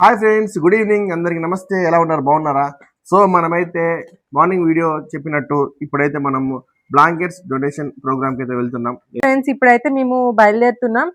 Hi friends good evening. అందరికి నమస్తే. ఎలా ఉన్నారు? బాగున్నారా? సో మనమైతే మార్నింగ్ వీడియో చెప్పినట్టు ఇప్పుడైతే మనము బ్లాంకెట్స్ డొనేషన్ ప్రోగ్రామ్కి అయితే వెళ్తున్నాం. ఫ్రెండ్స్ ఇప్పుడైతే మేము బయలుదేరుతున్నాం.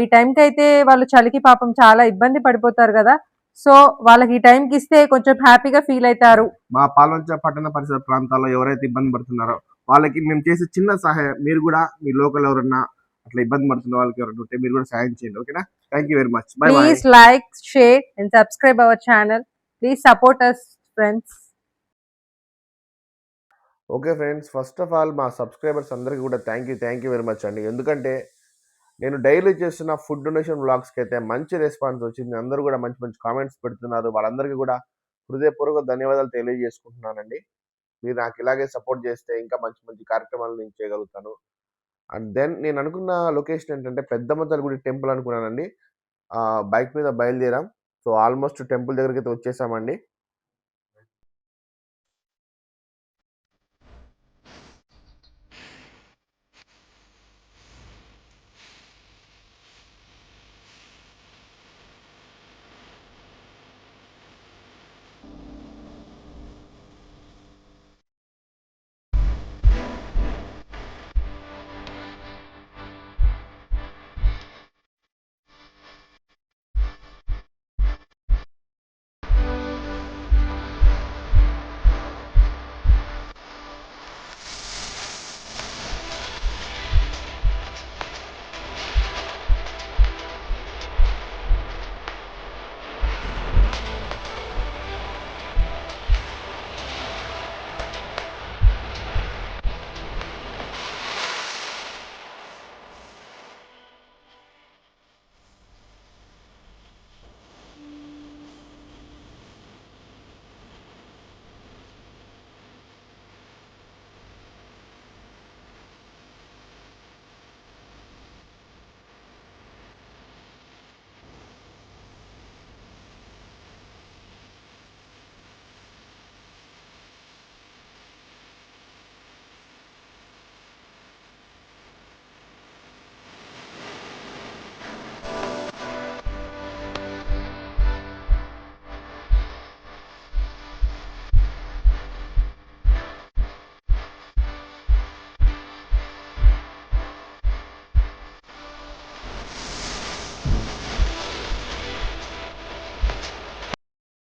ఈ టైంకి అయితే వాళ్ళు చలికి పాపం చాలా ఇబ్బంది పడిపోతారు కదా. సో వాళ్ళకి ఈ టైంకి ఇస్తే కొంచెం హ్యాపీగా ఫీల్ అవుతారు. మా పాల్వంచ పట్టణ పరిసర ప్రాంతాల్లో ఎవరైతే ఇబ్బంది పడుతున్నారో వాళ్ళకి మేము చేసే చిన్న సహాయం మీరు కూడా మీ లోకల్ ఎవరన్నా అట్లా ఇబ్బంది పడుతున్న వాళ్ళకి ఎవరైనా ఉంటే మీరు కూడా సహాయం చేయండి. ఓకేనా? Thank you very much bye bye please like share and subscribe our channel please support us friends okay friends first of all మా సబ్స్క్రైబర్స్ అందరికీ కూడా thank you thank you very much అండి. ఎందుకంటే నేను డైలీ చేస్తున్న ఫుడ్ డొనేషన్ వ్లాగ్స్కి అయితే మంచి response వచ్చింది. అందరూ కూడా మంచి మంచి కామెంట్స్ పెడుతున్నారు. వాళ్ళందరికీ కూడా హృదయపూర్వక ధన్యవాదాలు తెలియజేసుకుంటున్నానండి. మీరు నాకు ఇలాగే సపోర్ట్ చేస్తే ఇంకా మంచి మంచి కార్యక్రమాలు నేను చేయగలుగుతాను. అండ్ దెన్ నేను అనుకున్న లొకేషన్ ఏంటంటే పెద్దమ్మ గుడి టెంపుల్ అనుకున్నానండి. బైక్ మీద బయలుదేరాం. సో ఆల్మోస్ట్ టెంపుల్ దగ్గరికి అయితే వచ్చేసామండి.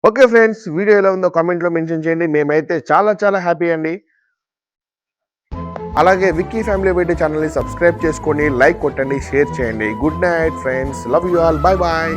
ఓకే ఫ్రెండ్స్ వీడియో ఎలా ఉందో కామెంట్లో మెన్షన్ చేయండి. మేమైతే చాలా చాలా హ్యాపీ అండి. అలాగే విక్కీ ఫ్యామిలీ బయట ఛానల్ని సబ్స్క్రైబ్ చేసుకోండి లైక్ కొట్టండి షేర్ చేయండి. Good night friends. Love you all. Bye bye.